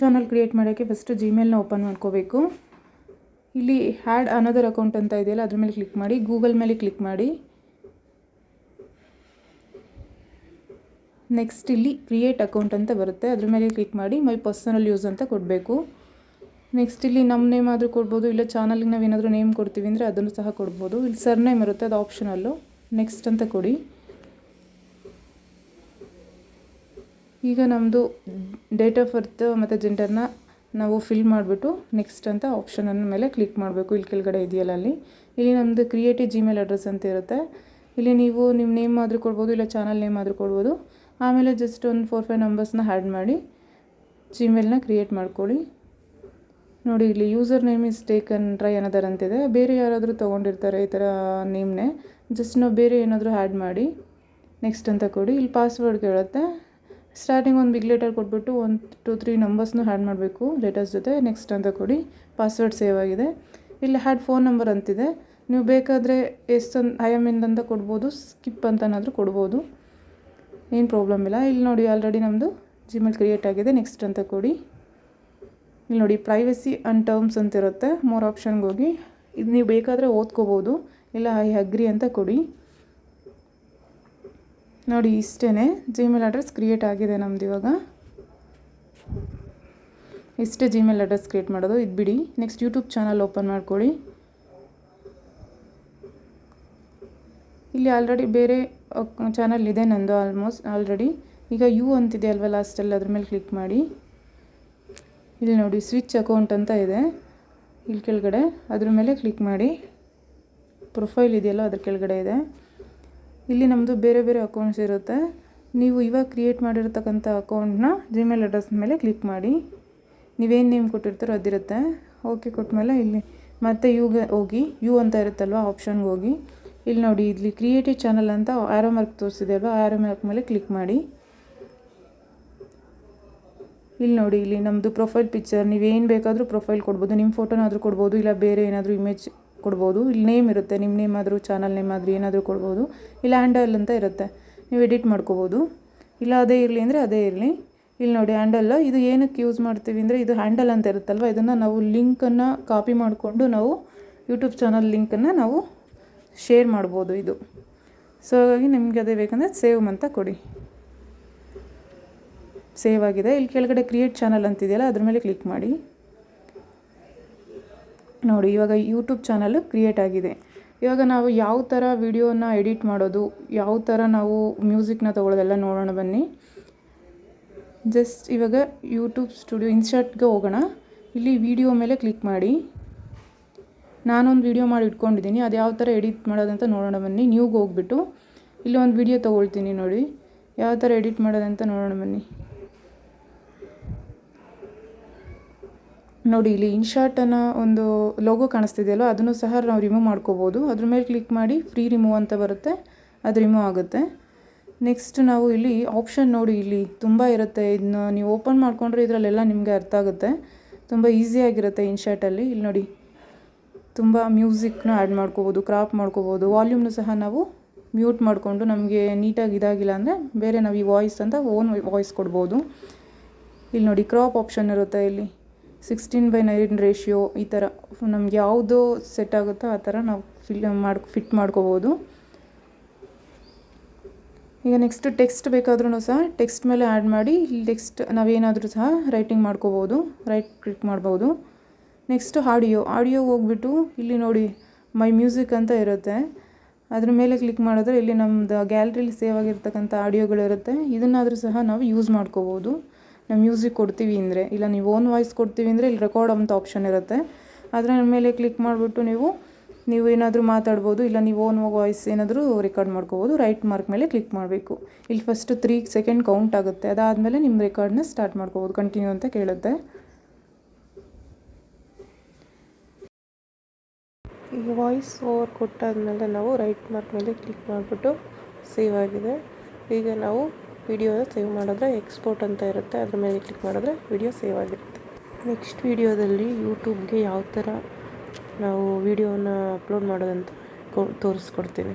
Channel create ಮಾಡೋಕ್ಕೆ first ಜಿಮೇಲ್ನ open ಮಾಡ್ಕೋಬೇಕು. ಇಲ್ಲಿ ಹ್ಯಾಡ್ ಅನದರ್ ಅಕೌಂಟ್ ಅಂತ ಇದೆಯಲ್ಲ, ಅದ್ರ ಮೇಲೆ ಕ್ಲಿಕ್ ಮಾಡಿ ಗೂಗಲ್ ಮೇಲೆ ಕ್ಲಿಕ್ ಮಾಡಿ. ನೆಕ್ಸ್ಟ್ ಇಲ್ಲಿ ಕ್ರಿಯೇಟ್ ಅಕೌಂಟ್ ಅಂತ ಬರುತ್ತೆ, ಅದ್ರ ಮೇಲೆ ಕ್ಲಿಕ್ ಮಾಡಿ ಮೈ ಪರ್ಸನಲ್ ಯೂಸ್ ಅಂತ ಕೊಡಬೇಕು. ನೆಕ್ಸ್ಟ್ ಇಲ್ಲಿ ನಮ್ಮ ನೇಮ್ ಆದರೂ ಕೊಡ್ಬೋದು, ಇಲ್ಲ ಚಾನಲ್ಗೆ ನಾವು ಏನಾದರೂ ನೇಮ್ ಕೊಡ್ತೀವಿ ಅಂದರೆ ಅದನ್ನು ಸಹ ಕೊಡ್ಬೋದು. ಇಲ್ಲಿ ಸರ್ ನೇಮ್ ಇರುತ್ತೆ, ಅದು ಆಪ್ಷನಲ್ಲು ನೆಕ್ಸ್ಟ್ ಅಂತ ಕೊಡಿ. ಈಗ ನಮ್ಮದು ಡೇಟ್ ಆಫ್ ಬರ್ತ್ ಮತ್ತು ಜೆಂಡರ್ನ ನಾವು ಫಿಲ್ ಮಾಡಿಬಿಟ್ಟು ನೆಕ್ಸ್ಟ್ ಅಂತ ಆಪ್ಷನನ್ನು ಮೇಲೆ ಕ್ಲಿಕ್ ಮಾಡಬೇಕು. ಇಲ್ಲಿ ಕೆಳಗಡೆ ಇದೆಯಲ್ಲ ಅಲ್ಲಿ. ಇಲ್ಲಿ ನಮ್ಮದು ಕ್ರಿಯೇಟಿವ್ ಜಿಮೇಲ್ ಅಡ್ರೆಸ್ ಅಂತ ಇರುತ್ತೆ. ಇಲ್ಲಿ ನೀವು ನಿಮ್ಮ ನೇಮ್ ಆದರೂ ಕೊಡ್ಬೋದು, ಇಲ್ಲ ಚಾನಲ್ ನೇಮ್ ಆದರೂ ಕೊಡ್ಬೋದು. ಆಮೇಲೆ ಜಸ್ಟ್ ಒಂದು ಫೋರ್ ಫೈವ್ ನಂಬರ್ಸ್ನ ಆ್ಯಡ್ ಮಾಡಿ ಜಿಮೇಲ್ನ ಕ್ರಿಯೇಟ್ ಮಾಡ್ಕೊಳ್ಳಿ. ನೋಡಿ, ಇಲ್ಲಿ user name is taken try ಅನ್ನೋದರ ಅಂತಿದೆ ಬೇರೆ ಯಾರಾದರೂ ತೊಗೊಂಡಿರ್ತಾರೆ ಈ ಥರ ನೇಮ್ನೇ ಜಸ್ಟ್ ನಾವು ಬೇರೆ ಏನಾದರೂ ಆ್ಯಡ್ ಮಾಡಿ ನೆಕ್ಸ್ಟ್ ಅಂತ ಕೊಡಿ. ಇಲ್ಲಿ ಪಾಸ್ವರ್ಡ್ ಕೇಳುತ್ತೆ. ಸ್ಟಾರ್ಟಿಂಗ್ ಒಂದು ಬಿಗ್ ಲೆಟರ್ ಕೊಟ್ಬಿಟ್ಟು ಒಂದು ಟು ತ್ರೀ ನಂಬರ್ಸ್ನು ಹ್ಯಾಡ್ ಮಾಡಬೇಕು ಲೆಟರ್ಸ್ ಜೊತೆ. ನೆಕ್ಸ್ಟ್ ಅಂತ ಕೊಡಿ. ಪಾಸ್ವರ್ಡ್ ಸೇವ್ ಆಗಿದೆ. ಇಲ್ಲಿ ಹ್ಯಾಡ್ ಫೋನ್ ನಂಬರ್ ಅಂತಿದೆ. ನೀವು ಬೇಕಾದರೆ ಎಷ್ಟೊಂದು ಐ ಅಂತ ಕೊಡ್ಬೋದು ಸ್ಕಿಪ್ ಅಂತನಾದರೂ ಕೊಡ್ಬೋದು. ಏನು ಪ್ರಾಬ್ಲಮ್ ಇಲ್ಲ. ಇಲ್ಲಿ ನೋಡಿ ಆಲ್ರೆಡಿ ನಮ್ಮದು ಜಿಮೇಲ್ ಕ್ರಿಯೇಟ್ ಆಗಿದೆ. ನೆಕ್ಸ್ಟ್ ಅಂತ ಕೊಡಿ. ಇಲ್ಲಿ ನೋಡಿ ಪ್ರೈವಸಿ ಆ್ಯಂಡ್ ಟರ್ಮ್ಸ್ ಅಂತ ಇರುತ್ತೆ ಮೂರು ಆಪ್ಷನ್ಗೆ ಹೋಗಿ. ಇದು ನೀವು ಬೇಕಾದರೆ ಓದ್ಕೋಬೋದು. ಇಲ್ಲ ಐ ಅಗ್ರಿ ಅಂತ ಕೊಡಿ. ನೋಡಿ ಇಷ್ಟೇ ಜಿಮೇಲ್ ಅಡ್ರೆಸ್ ಕ್ರಿಯೇಟ್ ಆಗಿದೆ ನಮ್ದು ಇವಾಗ. ಇಷ್ಟೇ ಜಿಮೇಲ್ ಅಡ್ರೆಸ್ ಕ್ರಿಯೇಟ್ ಮಾಡೋದು. ಇದು ಬಿಡಿ. ನೆಕ್ಸ್ಟ್ ಯೂಟ್ಯೂಬ್ ಚಾನಲ್ ಓಪನ್ ಮಾಡ್ಕೊಳ್ಳಿ. ಇಲ್ಲಿ ಆಲ್ರೆಡಿ ಬೇರೆ ಚಾನಲ್ ಇದೆ ನಂದು ಆಲ್ಮೋಸ್ಟ್ ಆಲ್ರೆಡಿ ಈಗ ಯು ಅಂತಿದೆ ಅಲ್ವಾ ಲಾಸ್ಟಲ್ಲಿ ಅದ್ರ ಮೇಲೆ ಕ್ಲಿಕ್ ಮಾಡಿ. ಇಲ್ಲಿ ನೋಡಿ ಸ್ವಿಚ್ ಅಕೌಂಟ್ ಅಂತ ಇದೆ. ಇಲ್ಲಿ ಕೆಳಗಡೆ. ಅದ್ರ ಮೇಲೆ ಕ್ಲಿಕ್ ಮಾಡಿ. ಪ್ರೊಫೈಲ್ ಇದೆಯಲ್ಲ, ಅದ್ರ ಕೆಳಗಡೆ ಇದೆ. ಇಲ್ಲಿ ನಮ್ಮದು ಬೇರೆ ಬೇರೆ ಅಕೌಂಟ್ಸ್ ಇರುತ್ತೆ. ನೀವು ಇವಾಗ ಕ್ರಿಯೇಟ್ ಮಾಡಿರ್ತಕ್ಕಂಥ ಅಕೌಂಟ್ನ ಜಿಮೇಲ್ ಅಡ್ರೆಸ್ ಮೇಲೆ ಕ್ಲಿಕ್ ಮಾಡಿ. ನೀವೇನು ನೇಮ್ ಕೊಟ್ಟಿರ್ತಾರೋ ಅದಿರುತ್ತೆ. ಓಕೆ ಕೊಟ್ಮೇಲೆ ಇಲ್ಲಿ ಮತ್ತೆ ಯುಗೆ ಹೋಗಿ ಯು ಅಂತ ಇರುತ್ತಲ್ವ ಆಪ್ಷನ್ಗೆ ಹೋಗಿ. ಇಲ್ಲಿ ನೋಡಿ, ಇಲ್ಲಿ ಕ್ರಿಯೇಟಿವ್ ಚಾನಲ್ ಅಂತ ಆರೋ ಮಾರ್ಕ್ ತೋರಿಸಿದೆ ಅಲ್ವಾ ಆರೋ ಮಾರ್ಕ್ ಮೇಲೆ ಕ್ಲಿಕ್ ಮಾಡಿ. ಇಲ್ಲಿ ನೋಡಿ, ಇಲ್ಲಿ ನಮ್ಮದು ಪ್ರೊಫೈಲ್ ಪಿಕ್ಚರ್ ನೀವೇನು ಬೇಕಾದರೂ ಪ್ರೊಫೈಲ್ ಕೊಡ್ಬೋದು ನಿಮ್ಮ ಫೋಟೋನಾದರೂ ಕೊಡ್ಬೋದು, ಇಲ್ಲ ಬೇರೆ ಏನಾದರೂ ಇಮೇಜ್ ಕೊಡ್ಬೋದು. ಇಲ್ಲಿ ನೇಮ್ ಇರುತ್ತೆ. ನಿಮ್ಮ ನೇಮ್ ಆದರೂ ಚಾನಲ್ ನೇಮ್ ಆದರೂ ಏನಾದರೂ ಕೊಡ್ಬೋದು. ಇಲ್ಲ ಹ್ಯಾಂಡಲ್ ಅಂತ ಇರುತ್ತೆ. ನೀವು ಎಡಿಟ್ ಮಾಡ್ಕೋಬೋದು. ಇಲ್ಲ ಅದೇ ಇರಲಿ ಅಂದರೆ ಅದೇ ಇರಲಿ. ಇಲ್ಲಿ ನೋಡಿ ಹ್ಯಾಂಡಲ್ ಇದು ಏನಕ್ಕೆ ಯೂಸ್ ಮಾಡ್ತೀವಿ ಅಂದರೆ ಇದು ಹ್ಯಾಂಡಲ್ ಅಂತ ಇರುತ್ತಲ್ವ? ಇದನ್ನು ನಾವು ಲಿಂಕನ್ನು ಕಾಪಿ ಮಾಡಿಕೊಂಡು ನಾವು ಯೂಟ್ಯೂಬ್ ಚಾನಲ್ ಲಿಂಕನ್ನು ನಾವು ಶೇರ್ ಮಾಡ್ಬೋದು ಇದು. ಸೊ ಹಾಗಾಗಿ ನಿಮಗೆ ಅದೇ ಬೇಕಂದರೆ ಸೇವ್ ಅಂತ ಕೊಡಿ. ಸೇವ್ ಆಗಿದೆ. ಇಲ್ಲಿ ಕೆಳಗಡೆ ಕ್ರಿಯೇಟ್ ಚಾನಲ್ ಅಂತಿದೆಯಲ್ಲ, ಅದ್ರ ಮೇಲೆ ಕ್ಲಿಕ್ ಮಾಡಿ. ನೋಡಿ, ಇವಾಗ ಯೂಟ್ಯೂಬ್ ಚಾನಲ್ ಕ್ರಿಯೇಟ್ ಆಗಿದೆ. ಇವಾಗ ನಾವು ಯಾವ ಥರ ವೀಡಿಯೋನ ಎಡಿಟ್ ಮಾಡೋದು, ಯಾವ ಥರ ನಾವು ಮ್ಯೂಸಿಕ್ನ ತೊಗೊಳ್ಳೋದೆಲ್ಲ ನೋಡೋಣ ಬನ್ನಿ. ಜಸ್ಟ್ ಇವಾಗ ಯೂಟ್ಯೂಬ್ ಸ್ಟುಡಿಯೋ ಇನ್ಸರ್ಟ್ಗೆ ಹೋಗೋಣ. ಇಲ್ಲಿ ವಿಡಿಯೋ ಮೇಲೆ ಕ್ಲಿಕ್ ಮಾಡಿ. ನಾನೊಂದು ವಿಡಿಯೋ ಮಾಡಿ ಇಟ್ಕೊಂಡಿದ್ದೀನಿ, ಅದು ಯಾವ ಥರ ಎಡಿಟ್ ಮಾಡೋದಂತ ನೋಡೋಣ ಬನ್ನಿ. ನ್ಯೂಗೆ ಹೋಗ್ಬಿಟ್ಟು. ಇಲ್ಲಿ ಒಂದು ವಿಡಿಯೋ ತೊಗೊಳ್ತೀನಿ ನೋಡಿ. ಯಾವ ಥರ ಎಡಿಟ್ ಮಾಡೋದಂತ ನೋಡೋಣ ಬನ್ನಿ. ನೋಡಿ, ಇಲ್ಲಿ ಇನ್ಶಾರ್ಟನ್ನ ಒಂದು ಲೋಗೋ ಕಾಣಿಸ್ತಿದೆಯಲ್ಲ ಅದನ್ನು ಸಹ ನಾವು ರಿಮೂವ್ ಮಾಡ್ಕೋಬೋದು. ಅದ್ರ ಮೇಲೆ ಕ್ಲಿಕ್ ಮಾಡಿ ಫ್ರೀ ರಿಮೂವ್ ಅಂತ ಬರುತ್ತೆ. ಅದು ರಿಮೂವ್ ಆಗುತ್ತೆ. ನೆಕ್ಸ್ಟ್ ನಾವು ಇಲ್ಲಿ ಆಪ್ಷನ್ ನೋಡಿ, ಇಲ್ಲಿ ತುಂಬ ಇರುತ್ತೆ. ಇದನ್ನ ನೀವು ಓಪನ್ ಮಾಡಿಕೊಂಡ್ರೆ ಇದರಲ್ಲೆಲ್ಲ ನಿಮಗೆ ಅರ್ಥ ಆಗುತ್ತೆ. ತುಂಬ ಈಸಿಯಾಗಿರುತ್ತೆ ಇನ್ಶಾರ್ಟಲ್ಲಿ ಇಲ್ಲಿ ನೋಡಿ, ತುಂಬ ಮ್ಯೂಸಿಕ್ನ ಆ್ಯಡ್ ಮಾಡ್ಕೋಬೋದು ಕ್ರಾಪ್ ಮಾಡ್ಕೋಬೋದು. ವಾಲ್ಯೂಮ್ನು ಸಹ ನಾವು ಮ್ಯೂಟ್ ಮಾಡಿಕೊಂಡು ನಮಗೆ ನೀಟಾಗಿ ಇದಾಗಿಲ್ಲ ಅಂದರೆ ಬೇರೆ ನಾವು ಈ ವಾಯ್ಸ್ ಅಂತ ಓನ್ ವಾಯ್ಸ್ ಕೊಡ್ಬೋದು. ಇಲ್ಲಿ ನೋಡಿ ಕ್ರಾಪ್ ಆಪ್ಷನ್ ಇರುತ್ತೆ ಇಲ್ಲಿ. ಸಿಕ್ಸ್ಟೀನ್ ಬೈ ನೈನ್ ರೇಷಿಯೋ ಈ ಥರ ನಮ್ಗೆ ಯಾವುದು ಸೆಟ್ ಆಗುತ್ತೋ ಆ ಥರ ನಾವು ಫಿಲ್ ಮಾಡಿ ಫಿಟ್ ಮಾಡ್ಕೋಬೋದು. ಈಗ ನೆಕ್ಸ್ಟ್ ಟೆಕ್ಸ್ಟ್ ಬೇಕಾದ್ರೂ ಸಹ ಟೆಕ್ಸ್ಟ್ ಮೇಲೆ ಆ್ಯಡ್ ಮಾಡಿ ಇಲ್ಲಿ ಟೆಕ್ಸ್ಟ್ ನಾವೇನಾದರೂ ಸಹ ರೈಟಿಂಗ್ ಮಾಡ್ಕೋಬೋದು ರೈಟ್ ಕ್ಲಿಕ್ ಮಾಡ್ಬೋದು. ನೆಕ್ಸ್ಟ್ ಆಡಿಯೋ ಆಡಿಯೋ ಹೋಗ್ಬಿಟ್ಟು ಇಲ್ಲಿ ನೋಡಿ ಮೈ ಮ್ಯೂಸಿಕ್ ಅಂತ ಇರುತ್ತೆ. ಅದ್ರ ಮೇಲೆ ಕ್ಲಿಕ್ ಮಾಡಿದ್ರೆ ಇಲ್ಲಿ ನಮ್ಮದು ಗ್ಯಾಲ್ರಿಲಿ ಸೇವ್ ಆಗಿರ್ತಕ್ಕಂಥ ಆಡಿಯೋಗಳಿರುತ್ತೆ ಇದನ್ನಾದರೂ ಸಹ ನಾವು ಯೂಸ್ ಮಾಡ್ಕೋಬೋದು. ನಾವು ಮ್ಯೂಸಿಕ್ ಕೊಡ್ತೀವಿ ಅಂದರೆ, ಇಲ್ಲ ನೀವು ಓನ್ ವಾಯ್ಸ್ ಕೊಡ್ತೀವಿ ಅಂದರೆ ಇಲ್ಲಿ ರೆಕಾರ್ಡ್ ಅಂತ ಆಪ್ಷನ್ ಇರುತ್ತೆ. ಅದರ ಮೇಲೆ ಕ್ಲಿಕ್ ಮಾಡಿಬಿಟ್ಟು ನೀವು ನೀವು ಏನಾದರೂ ಮಾತಾಡ್ಬೋದು, ಇಲ್ಲ ನೀವು ಓನ್ ವಾಯ್ಸ್ ಏನಾದರೂ ರೆಕಾರ್ಡ್ ಮಾಡ್ಕೋಬೋದು ರೈಟ್ ಮಾರ್ಕ್ ಮೇಲೆ ಕ್ಲಿಕ್ ಮಾಡಬೇಕು. ಇಲ್ಲಿ ಫಸ್ಟು ತ್ರೀ ಸೆಕೆಂಡ್ ಕೌಂಟ್ ಆಗುತ್ತೆ. ಅದಾದಮೇಲೆ ನಿಮ್ಮ ರೆಕಾರ್ಡ್ನ ಸ್ಟಾರ್ಟ್ ಮಾಡ್ಕೋಬೋದು. ಕಂಟಿನ್ಯೂ ಅಂತ ಕೇಳುತ್ತೆ. ಈಗ ವಾಯ್ಸ್ ಓವರ್ ಕೊಟ್ಟಾದಮೇಲೆ ನಾವು ರೈಟ್ ಮಾರ್ಕ್ ಮೇಲೆ ಕ್ಲಿಕ್ ಮಾಡಿಬಿಟ್ಟು ಸೇವ್ ಆಗಿದೆ. ಈಗ ನಾವು ವಿಡಿಯೋನ ಸೇವ್ ಮಾಡಿದ್ರೆ ಎಕ್ಸ್ಪೋರ್ಟ್ ಅಂತ ಇರುತ್ತೆ. ಅದ್ರ ಮೇಲೆ ಕ್ಲಿಕ್ ಮಾಡಿದ್ರೆ ವಿಡಿಯೋ ಸೇವ್ ಆಗಿರುತ್ತೆ. ನೆಕ್ಸ್ಟ್ ವಿಡಿಯೋದಲ್ಲಿ ಯೂಟ್ಯೂಬ್ಗೆ ಯಾವ ಥರ ನಾವು ವಿಡಿಯೋನ ಅಪ್ಲೋಡ್ ಮಾಡೋದಂತ ತೋರಿಸ್ಕೊಡ್ತೀನಿ.